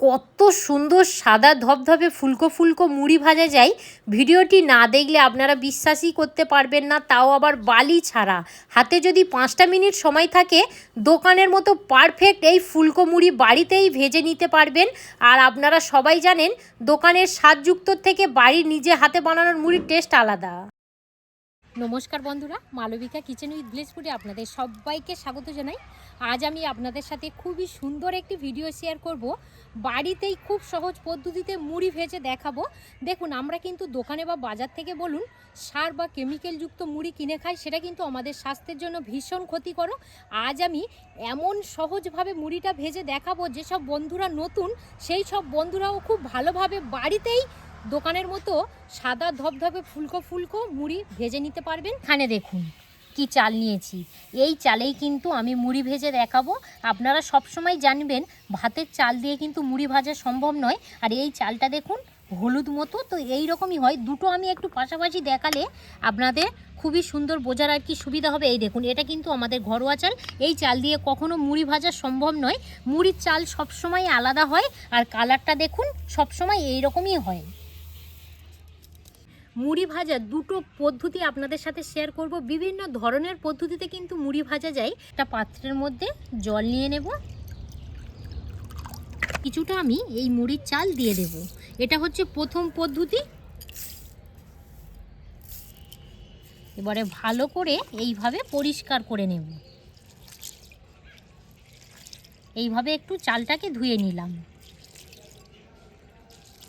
কত সুন্দর সাদা ধবধবে ফুলকো ফুলকো মুড়ি ভাজা যায়। ভিডিওটি না দেখলে আপনারা বিশ্বাসই করতে পারবেন না, তাও আবার বালি ছাড়া। হাতে যদি পাঁচটা মিনিট সময় থাকে, দোকানের মতো পারফেক্ট এই ফুলকো মুড়ি বাড়িতেই ভেজে নিতে পারবেন। আর আপনারা সবাই জানেন, দোকানের স্বাদযুক্ত থেকে বাড়ির নিজে হাতে বানানোর মুড়ির টেস্ট আলাদা। নমস্কার বন্ধুরা, মালবিকা কিচেন উইথ ভিলেজ ফুডে আপনাদের সবাইকে স্বাগত জানাই। আজ আমি আপনাদের সাথে খুবই সুন্দর একটি ভিডিও শেয়ার করব। বাড়িতেই খুব সহজ পদ্ধতিতে মুড়ি ভেজে দেখাবো। দেখুন, আমরা কিন্তু দোকানে বা বাজার থেকে বলুন, সার বা কেমিক্যালযুক্ত মুড়ি কিনে খাই, সেটা কিন্তু আমাদের স্বাস্থ্যের জন্য ভীষণ ক্ষতিকর। আজ আমি এমন সহজভাবে মুড়িটা ভেজে দেখাবো, যেসব বন্ধুরা নতুন, সেই সব বন্ধুরাও খুব ভালোভাবে বাড়িতেই দোকানের মতো সাদা ধবধবে ফুলকো ফুলকো মুড়ি ভেজে নিতে পারবেন। এখানে দেখুন, কি চাল নিয়েছি। এই চালেই কিন্তু আমি মুড়ি ভেজে দেখাবো। আপনারা সব সময় জানবেন, ভাতের চাল দিয়ে কিন্তু মুড়ি ভাজা সম্ভব নয়। আর এই চালটা দেখুন, হলুদ মতো। তো এই রকমই হয়। দুটো আমি একটু পাশাপাশি দেখালে আপনাদের খুবই সুন্দর বোঝার আর কি সুবিধা হবে। এই দেখুন, এটা কিন্তু আমাদের ঘরোয়া চাল। এই চাল দিয়ে কখনো মুড়ি ভাজা সম্ভব নয়। মুড়ির চাল সবসময় আলাদা হয়। আর কালারটা দেখুন, সবসময় এই রকমই হয়। মুড়ি ভাজা দুটো পদ্ধতি আপনাদের সাথে শেয়ার করব। বিভিন্ন ধরনের পদ্ধতিতে কিন্তু মুড়ি ভাজা যায়। একটা পাত্রের মধ্যে জল নিয়ে নেব। কিছুটা আমি এই মুড়ির চাল দিয়ে দেব। এটা হচ্ছে প্রথম পদ্ধতি। এবারে ভালো করে এইভাবে পরিষ্কার করে নেব। এইভাবে একটু চালটাকে ধুয়ে নিলাম।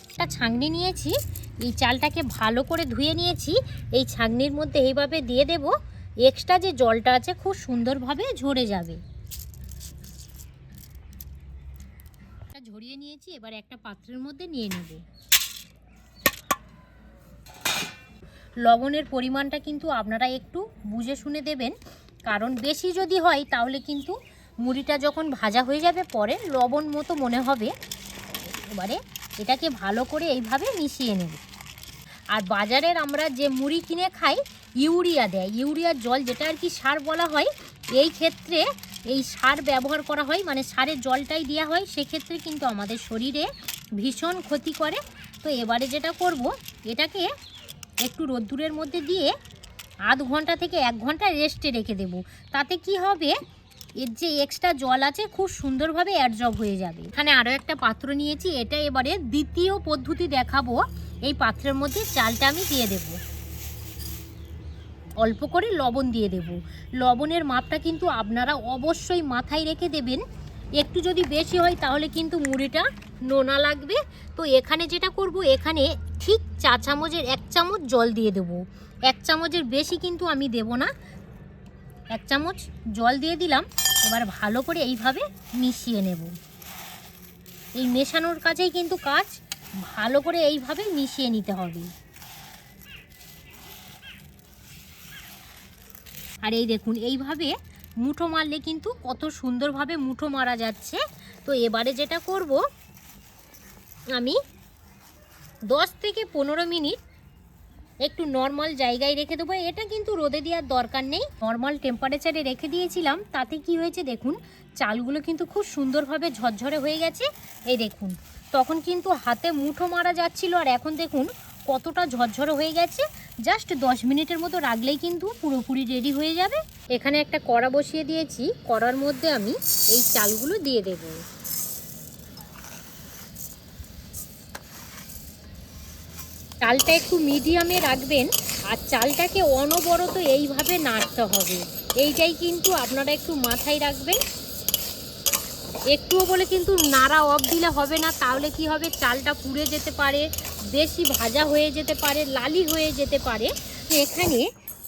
একটা ছাঁকনি নিয়েছি। এই চালটাকে ভালো করে ধুয়ে নিয়েছি। এই ছাঁকনির মধ্যে এইভাবে দিয়ে দেব। এক্সট্রা যে জলটা আছে খুব সুন্দরভাবে ঝরে যাবে। ঝরিয়ে নিয়েছি, এবার একটা পাত্রের মধ্যে নিয়ে নেব। লবণের পরিমাণটা কিন্তু আপনারা একটু বুঝে শুনে দেবেন। কারণ বেশি যদি হয়, তাহলে কিন্তু মুড়িটা যখন ভাজা হয়ে যাবে পরে লবণ মতো মনে হবে। এবারে এটাকে ভালো করে এইভাবে মিশিয়ে নেব। আর বাজারের আমরা যে মুড়ি কিনে খাই, ইউরিয়া দেয়। ইউরিয়ার জল যেটা আর কি সার বলা হয়, এই ক্ষেত্রে এই সার ব্যবহার করা হয় মানে সারের জলটাই দেওয়া হয়, সেক্ষেত্রে কিন্তু আমাদের শরীরে ভীষণ ক্ষতি করে। তো এবারে যেটা করব, এটাকে একটু রোদ্দুরের মধ্যে দিয়ে আধ ঘণ্টা থেকে এক ঘণ্টা রেস্টে রেখে দেব। তাতে কি হবে এর যে এক্সট্রা জল আছে খুব সুন্দরভাবে অ্যাডজব হয়ে যাবে। এখানে আরও একটা পাত্র নিয়েছি, এটা এবারে দ্বিতীয় পদ্ধতি দেখাবো। এই পাত্রের মধ্যে চালটা আমি দিয়ে দেব। অল্প করে লবণ দিয়ে দেব। লবণের মাপটা কিন্তু আপনারা অবশ্যই মাথায় রেখে দেবেন। একটু যদি বেশি হয় তাহলে কিন্তু মুড়িটা নোনা লাগবে। তো এখানে যেটা করব, এখানে ঠিক চা চামচের এক চামচ জল দিয়ে দেব। এক চামচের বেশি কিন্তু আমি দেব না। এক চামচ জল দিয়ে দিলাম। এবার ভালো করে এইভাবে মিশিয়ে নেব। এই মেশানোর কাজেই কিন্তু কাজ ভালো করে এইভাবে মিশিয়ে নিতে হবে। আর এই দেখুন, এইভাবে মুঠো মারলে কিন্তু কত সুন্দরভাবে মুঠো মারা যাচ্ছে। তো এবারে যেটা করব, আমি দশ থেকে পনেরো মিনিট একটু নর্মাল জায়গায় রেখে দেবো। এটা কিন্তু রোদে দেওয়ার দরকার নেই। নর্মাল টেম্পারেচারে রেখে দিয়েছিলাম। তাতে কি হয়েছে দেখুন, চালগুলো কিন্তু খুব সুন্দরভাবে ঝরঝরে হয়ে গেছে। এই দেখুন, তখন কিন্তু হাতে মুঠো মারা যাচ্ছিল। আর এখন দেখুন, কতটা ঝরঝরে হয়ে গেছে। জাস্ট দশ মিনিটের মতো রাখলেই কিন্তু পুরোপুরি রেডি হয়ে যাবে। এখানে একটা কড়া বসিয়ে দিয়েছি। কড়ার মধ্যে আমি এই চালগুলো দিয়ে দেবো। চালটা একটু মিডিয়ামে রাখবেন, আর চালটাকে অনবরত এইভাবে নাড়তে হবে। এইটাই কিন্তু আপনারা একটু মাথায় রাখবেন। একটুও বলে কিন্তু নাড়া অফ দিলে হবে না, তাহলে কি হবে? চালটা পুড়ে যেতে পারে, বেশি ভাজা হয়ে যেতে পারে, লালি হয়ে যেতে পারে। এখানে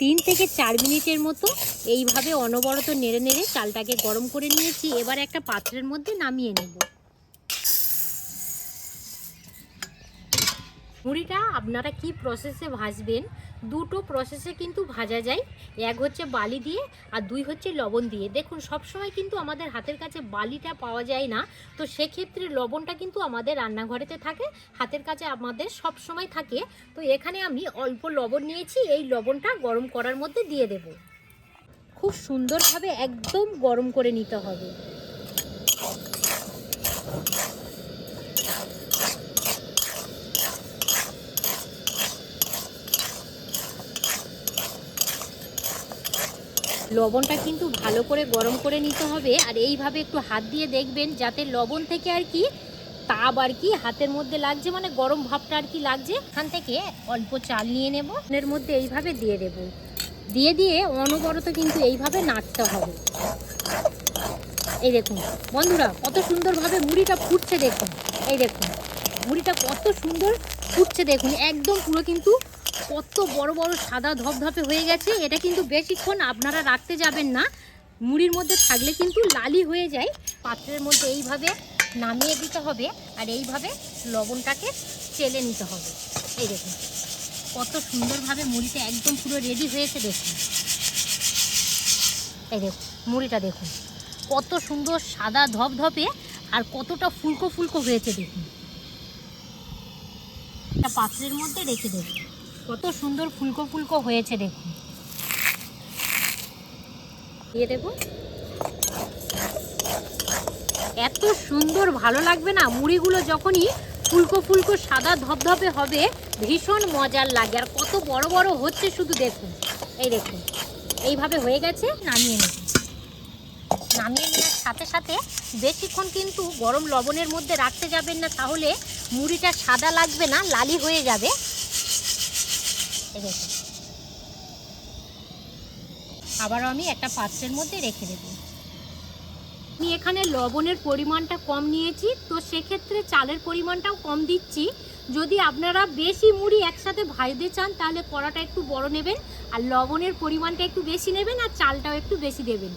তিন থেকে চার মিনিটের মতো এইভাবে অনবরত নেড়ে নেড়ে চালটাকে গরম করে নিয়েছি। এবার একটা পাত্রের মধ্যে নামিয়ে নেব। মুড়িটা আপনারা কি প্রসেসে ভাজবেন? দুটো প্রসেসে কিন্তু ভাজা যায়। এক হচ্ছে বালি দিয়ে আর দুই হচ্ছে লবণ দিয়ে। দেখুন, সবসময় কিন্তু আমাদের হাতের কাছে বালিটা পাওয়া যায় না। তো সেক্ষেত্রে লবণটা কিন্তু আমাদের রান্নাঘরেতে থাকে, হাতের কাছে আমাদের সব সময় থাকে। তো এখানে আমি অল্প লবণ নিয়েছি, এই লবণটা গরম করার মধ্যে দিয়ে দেব। খুব সুন্দরভাবে একদম গরম করে নিতে হবে। লবণটা কিন্তু ভালো করে গরম করে নিতে হবে আর এইভাবে একটু হাত দিয়ে দেখবেন যাতে লবণ থেকে আর কি তাপ আর কি হাতের মধ্যে লাগছে মানে গরম ভাবটা আর কি লাগছে। এখান থেকে অল্প চাল নিয়ে নেব। এর মধ্যে এইভাবে দিয়ে দেব। দিয়ে দিয়ে অনবরত কিন্তু এইভাবে নাড়তে হবে। এই দেখুন, বন্ধুরা কত সুন্দরভাবে মুড়িটা ফুটছে দেখুন। এই দেখুন, মুড়িটা কত সুন্দর ফুটছে দেখুন। একদম পুরো কিন্তু কত বড় বড় সাদা ধপধপে হয়ে গেছে, এটা কিন্তু বেশিক্ষণ আপনারা রাখতে যাবেন না। মুড়ির মধ্যে থাকলে কিন্তু লালি হয়ে যায়। পাত্রের মধ্যে এইভাবে নামিয়ে দিতে হবে আর এইভাবে লবণটাকে চেলে নিতে হবে। এই দেখুন, কত সুন্দরভাবে মুড়িটা একদম পুরো রেডি হয়েছে দেখুন। এই দেখুন, মুড়িটা দেখুন, কত সুন্দর সাদা ধপধপে আর কতটা ফুলকো ফুলকো হয়েছে দেখুন। একটা পাত্রের মধ্যে রেখে দেবো। কত সুন্দর ফুলকো ফুলকো হয়েছে দেখুন। দিয়ে দেবো। এত সুন্দর ভালো লাগবে না? মুড়িগুলো যখনই ফুলকো ফুলকো সাদা ধপধপে হবে, ভীষণ মজার লাগে। আর কত বড় বড় হচ্ছে শুধু দেখুন। এই দেখুন, এইভাবে হয়ে গেছে, নামিয়ে নেব। নামিয়ে নেওয়ার সাথে সাথে বেশিক্ষণ কিন্তু গরম লবণের মধ্যে রাখতে যাবেন না, তাহলে মুড়িটা সাদা লাগবে না, লালি হয়ে যাবে। দেখুন আবারও আমি একটা পাত্রের মধ্যে রেখে দেবো। আমি এখানে লবণের পরিমাণটা কম নিয়েছি তো সেক্ষেত্রে চালের পরিমাণটাও কম দিচ্ছি। যদি আপনারা বেশি মুড়ি একসাথে ভাজতে চান তাহলে কড়াটা একটু বড় নেবেন আর লবণের পরিমাণটা একটু বেশি নেবেন আর চালটাও একটু বেশি দেবেন।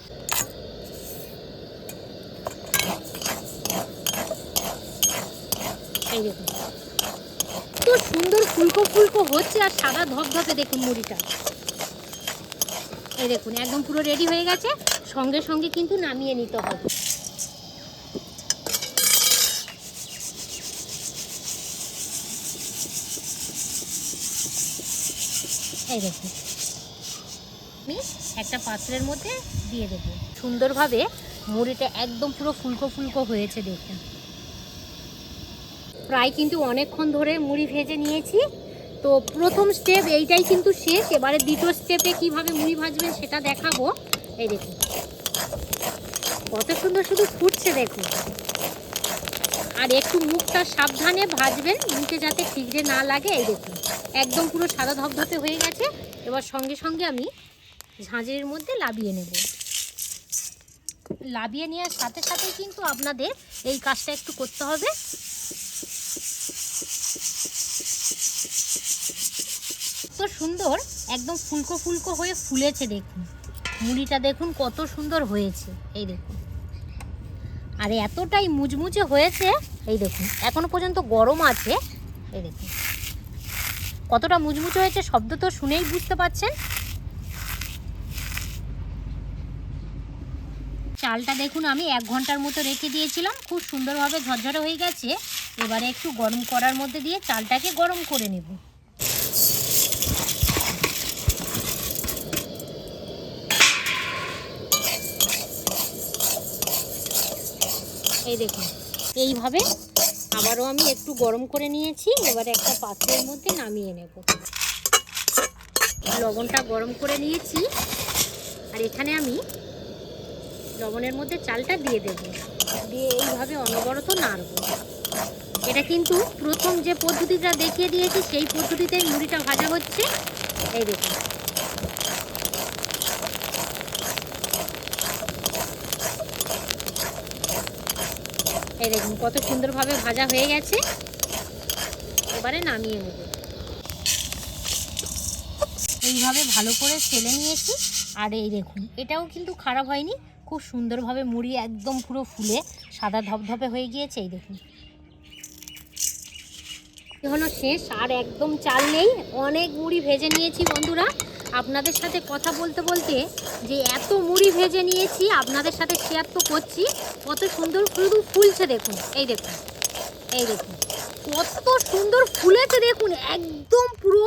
এই দেখুন। তো সুন্দর ফুলকো ফুলকো হচ্ছে আর সাদা ধপধপে দেখুন মুড়িটা। এই দেখুন, একদম পুরো রেডি হয়ে গেছে। সঙ্গে সঙ্গে কিন্তু নামিয়ে নিতে হবে। এই দেখুন। আমি একটা পাত্রের মধ্যে দিয়ে দেবো। সুন্দরভাবে মুড়িটা একদম পুরো ফুলকো ফুলকো হয়েছে দেখুন। প্রায় কিন্তু অনেকক্ষণ ধরে মুড়ি ভেজে নিয়েছি। তো প্রথম স্টেপ এইটাই কিন্তু শেষ। এবারে দ্বিতীয় স্টেপে কীভাবে মুড়ি ভাজবেন সেটা দেখাবো। এই দেখুন। কত সুন্দর শুধু ফুটছে দেখুন। আর একটু মুখটা সাবধানে ভাজবেন, মুখে যাতে ঠিকরে না লাগে। এই দেখুন। একদম পুরো সাদা ধপধপে হয়ে গেছে। এবার সঙ্গে সঙ্গে আমি ঝাঁঝের মধ্যে লাবিয়ে নেব। লাবিয়ে নেওয়ার সাথে সাথেই কিন্তু আপনাদের এই কাজটা একটু করতে হবে। সুন্দর, একদম ফুলকো ফুলকো হয়ে ফুলেছে দেখুন। মুড়িটা দেখুন কত সুন্দর হয়েছে, এই দেখুন। আর এতটাই মুচমুচে হয়েছে, এই দেখুন, এখনও পর্যন্ত গরম আছে, এই দেখুন। কতটা মুচমুচে হয়েছে শব্দ তো শুনেই বুঝতে পাচ্ছেন? চালটা দেখুন আমি এক ঘণ্টার মতো রেখে দিয়েছিলাম, খুব সুন্দরভাবে ঝরঝরে হয়ে গেছে। এবারে একটু গরম করার মধ্যে দিয়ে চালটাকে গরম করে নেব। এই দেখুন এইভাবে আবারও আমি একটু গরম করে নিয়েছি, এবারে একটা পাত্রের মধ্যে নামিয়ে নেব। লবণটা গরম করে নিয়েছি, আর এখানে আমি লবণের মধ্যে চালটা দিয়ে দেব। দিয়ে এইভাবে অনবরত নাড়ব। এটা কিন্তু প্রথম যে পদ্ধতিটা দেখিয়ে দিয়েছি, সেই পদ্ধতিতেই মুড়িটা ভাজা হচ্ছে। এই দেখুন। এই দেখুন, কত সুন্দরভাবে ভাজা হয়ে গেছে। এবারে নামিয়ে নেব। এইভাবে ভালো করে ছেলে নিয়েছি। আর এই দেখুন, এটাও কিন্তু খারাপ হয়নি। খুব সুন্দরভাবে মুড়ি একদম পুরো ফুলে সাদা ধপধপে হয়ে গিয়েছে, এই দেখুন। হলো শেষ, আর একদম চাল নেই। অনেক মুড়ি ভেজে নিয়েছি বন্ধুরা। আপনাদের সাথে কথা বলতে বলতে যে এত মুড়ি ভেজে নিয়েছি, আপনাদের সাথে শেয়ার তো করছি। কত সুন্দর শুধু ফুলছে দেখুন, এই দেখুন এই দেখুন। কত সুন্দর ফুলেছে দেখুন, একদম পুরো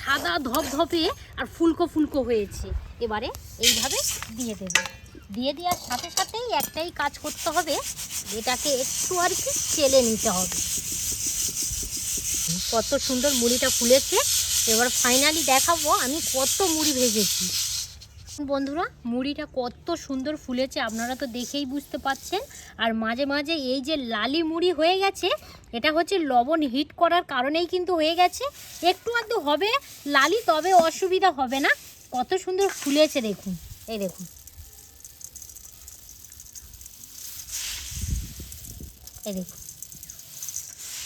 সাদা ধপধপে আর ফুলকো ফুলকো হয়েছে। এবারে এইভাবে দিয়ে দেব। দিয়ে দেওয়ার সাথে সাথেই একটাই কাজ করতে হবে, এটাকে একটু আর কি চেলে নিতে হবে। কত সুন্দর মুড়িটা ফুলেছে এবার ফাইনালি দেখাবো আমি কত মুড়ি ভেজেছি। বন্ধুরা, মুড়িটা কত সুন্দর ফুলেছে, আপনারা তো দেখেই বুঝতে পাচ্ছেন। আর মাঝে মাঝে এই যে লালি মুড়ি হয়ে গেছে, এটা হচ্ছে লবণ হিট করার কারণেই কিন্তু হয়ে গেছে। একটু আধটু হবে লালি, তবে অসুবিধা হবে না। কত সুন্দর ফুলেছে, দেখুন। এই দেখুন। এই দেখুন।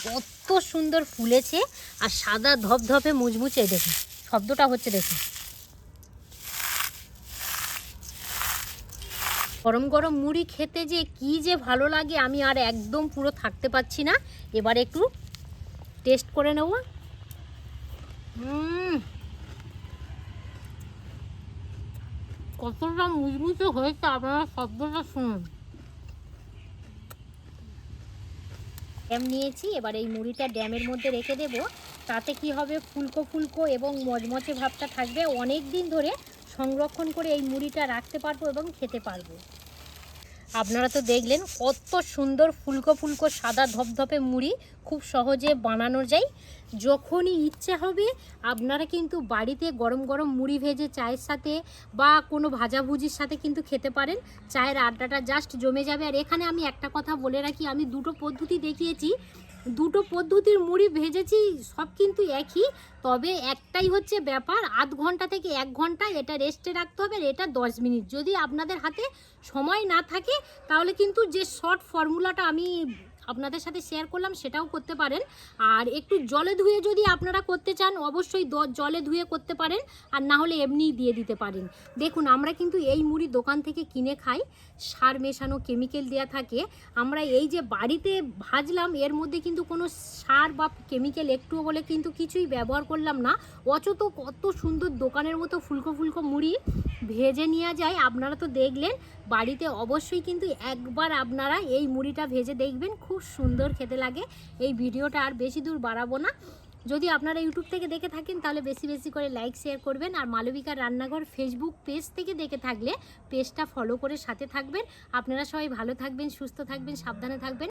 কত সুন্দর ফুলেছে আর সাদা ধপধপে মুচমুচে, দেখুন, শব্দটা হচ্ছে দেখুন। গরম গরম মুড়ি খেতে যে কি যে ভালো লাগে, আমি আর একদম পুরো থাকতে পারছি না। এবার একটু টেস্ট করে নেব। কতটা মুচমুচে হয়েছে আপনারা শব্দটা শুনুন। ড্যাম নিয়েছি, এবার এই মুড়িটা ড্যামের মধ্যে রেখে দেব। তাতে কি হবে? ফুলকো ফুলকো এবং মজমচে ভাবটা থাকবে। অনেক দিন ধরে সংরক্ষণ করে এই মুড়িটা রাখতে পারব এবং খেতে পারব। আপনারা তো দেখলেন কত সুন্দর ফুলকো ফুলকো সাদা ধপধপে মুড়ি খুব সহজে বানানো যায়। যখনই ইচ্ছে হবে, আপনারা কিন্তু বাড়িতে গরম গরম মুড়ি ভেজে চায়ের সাথে বা কোনো ভাজাভুজির সাথে কিন্তু খেতে পারেন। চায়ের আড্ডাটা জাস্ট জমে যাবে। আর এখানে আমি একটা কথা বলে রাখি, আমি দুটো পদ্ধতি দেখিয়েছি। দুটো পদ্ধতির মুড়ি ভেজেছি, সব কিন্তু একই। তবে একটাই হচ্ছে ব্যাপার, আধ ঘণ্টা থেকে এক ঘণ্টা এটা রেস্টে রাখতে হবে এটা দশ মিনিট। যদি আপনাদের হাতে সময় না থাকে, তাহলে কিন্তু যে শর্ট ফর্মুলাটা আমি আপনাদের সাথে শেয়ার করলাম, সেটাও করতে পারেন। আর একটু জলে ধুয়ে যদি আপনারা করতে চান, অবশ্যই জলে ধুয়ে করতে পারেন। আর না হলে এমনিই দিয়ে দিতে পারেন। দেখুন, আমরা কিন্তু এই মুড়ি দোকান থেকে কিনে খাই। সার মেশানো কেমিক্যাল দেওয়া থাকে। আমরা এই যে বাড়িতে ভাজলাম, এর মধ্যে কিন্তু কোনো সার বা কেমিক্যাল একটুও বলে কিন্তু কিছুই ব্যবহার করলাম না। অচত কত সুন্দর দোকানের মতো ফুলকো ফুলকো মুড়ি ভেজে নেওয়া যায়। আপনারা তো দেখলেন, বাড়িতে অবশ্যই কিন্তু একবার আপনারা এই মুড়িটা ভেজে দেখবেন। খুব সুন্দর খেতে লাগে। এই ভিডিওটা আর বেশি দূর বাড়াবো না। যদি আপনারা ইউটিউব থেকে দেখে থাকেন, তাহলে বেশি বেশি করে লাইক শেয়ার করবেন। আর মালবিকার রান্নাঘর ফেসবুক পেজ থেকে দেখে থাকলে পেজটা ফলো করে সাথে থাকবেন। আপনারা সবাই ভালো থাকবেন, সুস্থ থাকবেন, সাবধানে থাকবেন।